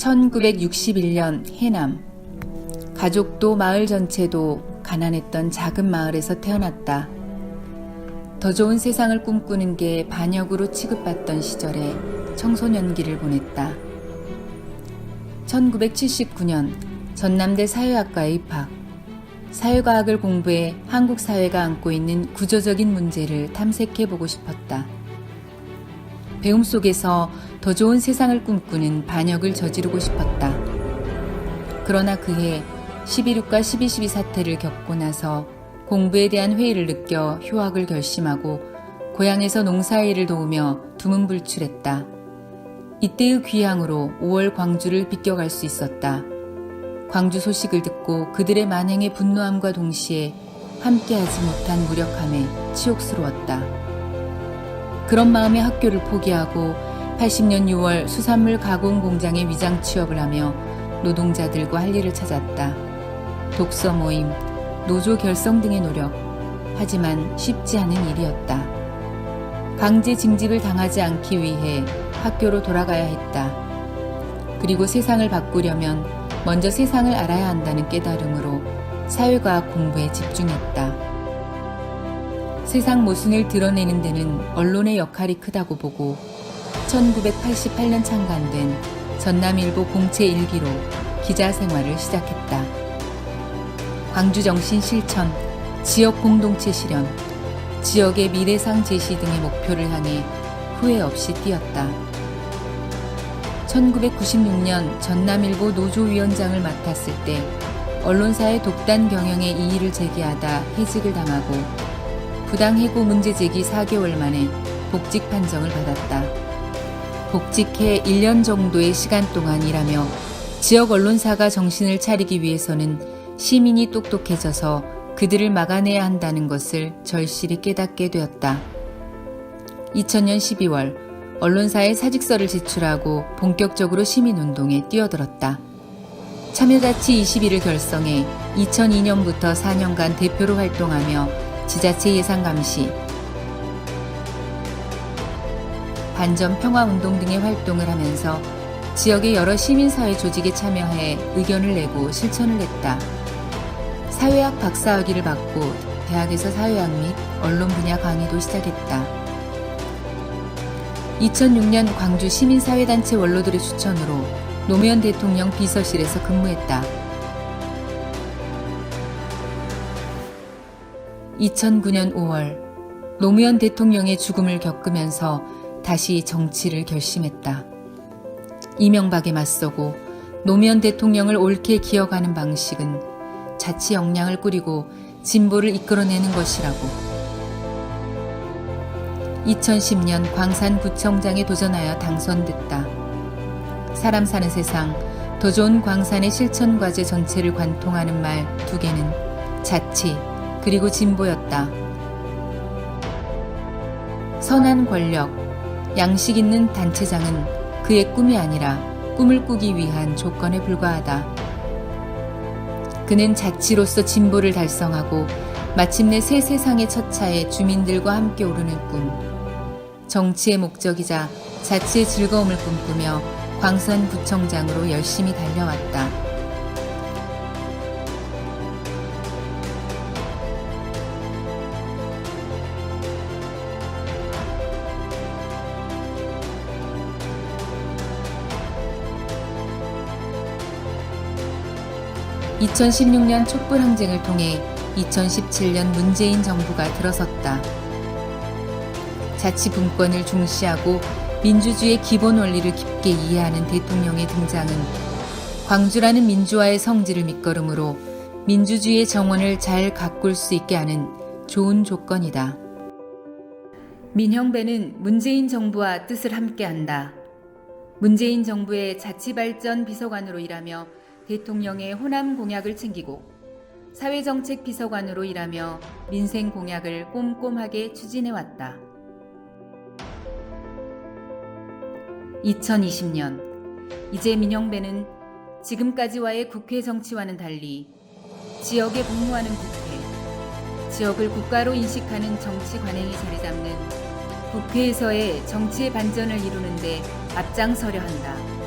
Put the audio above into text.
1961년 해남. 가족도 마을 전체도 가난했던 작은 마을에서 태어났다. 더 좋은 세상을 꿈꾸는 게 반역으로 취급받던 시절에 청소년기를 보냈다. 1979년 전남대 사회학과에 입학. 사회과학을 공부해 한국 사회가 안고 있는 구조적인 문제를 탐색해 보고 싶었다. 배움 속에서 더 좋은 세상을 꿈꾸는 반역을 저지르고 싶었다. 그러나 그해 11.6과 12.12 사태를 겪고 나서 공부에 대한 회의를 느껴 휴학을 결심하고 고향에서 농사일을 도우며 두문불출했다. 이때의 귀향으로 5월 광주를 비껴갈 수 있었다. 광주 소식을 듣고 그들의 만행의 분노함과 동시에 함께하지 못한 무력함에 치욕스러웠다. 그런 마음에 학교를 포기하고 80년 6월 수산물 가공 공장에 위장 취업을 하며 노동자들과 할 일을 찾았다. 독서 모임, 노조 결성 등의 노력. 하지만 쉽지 않은 일이었다. 강제 징집을 당하지 않기 위해 학교로 돌아가야 했다. 그리고 세상을 바꾸려면 먼저 세상을 알아야 한다는 깨달음으로 사회과학 공부에 집중했다. 세상 모순을 드러내는 데는 언론의 역할이 크다고 보고 1988년 창간된 전남일보 공채 일기로 기자 생활을 시작했다. 광주 정신 실천, 지역 공동체 실현, 지역의 미래상 제시 등의 목표를 향해 후회 없이 뛰었다. 1996년 전남일보 노조위원장을 맡았을 때 언론사의 독단 경영에 이의를 제기하다 해직을 당하고 부당 해고 문제 제기 4개월 만에 복직 판정을 받았다. 복직해 1년 정도의 시간 동안 일하며 지역 언론사가 정신을 차리기 위해서는 시민이 똑똑해져서 그들을 막아내야 한다는 것을 절실히 깨닫게 되었다. 2000년 12월 언론사에 사직서를 제출하고 본격적으로 시민운동에 뛰어들었다. 참여자치 21을 결성해 2002년부터 4년간 대표로 활동하며 지자체 예산 감시, 반전 평화운동 등의 활동을 하면서 지역의 여러 시민사회 조직에 참여해 의견을 내고 실천을 했다. 사회학 박사학위를 받고 대학에서 사회학 및 언론 분야 강의도 시작했다. 2006년 광주 시민사회단체 원로들의 추천으로 노무현 대통령 비서실에서 근무했다. 2009년 5월 노무현 대통령의 죽음을 겪으면서 다시 정치를 결심했다. 이명박에 맞서고 노무현 대통령을 옳게 기억하는 방식은 자치 역량을 꾸리고 진보를 이끌어내는 것이라고. 2010년 광산구청장에 도전하여 당선됐다. 사람 사는 세상, 더 좋은 광산의 실천 과제 전체를 관통하는 말 두 개는 자치, 그리고 진보였다. 선한 권력, 양식 있는 단체장은 그의 꿈이 아니라 꿈을 꾸기 위한 조건에 불과하다. 그는 자치로서 진보를 달성하고 마침내 새 세상의 첫 차에 주민들과 함께 오르는 꿈. 정치의 목적이자 자치의 즐거움을 꿈꾸며 광산구청장으로 열심히 달려왔다. (2016년) 촛불 항쟁을 통해 2017년 문재인 정부가 들어섰다. 자치 분권을 중시하고 민주주의의 기본 원리를 깊게 이해하는 대통령의 등장은 광주라는 민주화의 성지를 밑거름으로 민주주의의 정원을 잘 가꿀 수 있게 하는 좋은 조건이다. 민형배는 문재인 정부와 뜻을 함께한다. 문재인 정부의 자치발전 비서관으로 일하며 대통령의 호남 공약을 챙기고 사회정책 비서관으로 일하며 민생 공약을 꼼꼼하게 추진해왔다. 2020년 이제 민영배는 지금까지와의 국회 정치와는 달리 지역에 복무하는 국회, 지역을 국가로 인식하는 정치 관행이 자리 잡는 국회에서의 정치의 반전을 이루는데 앞장서려 한다.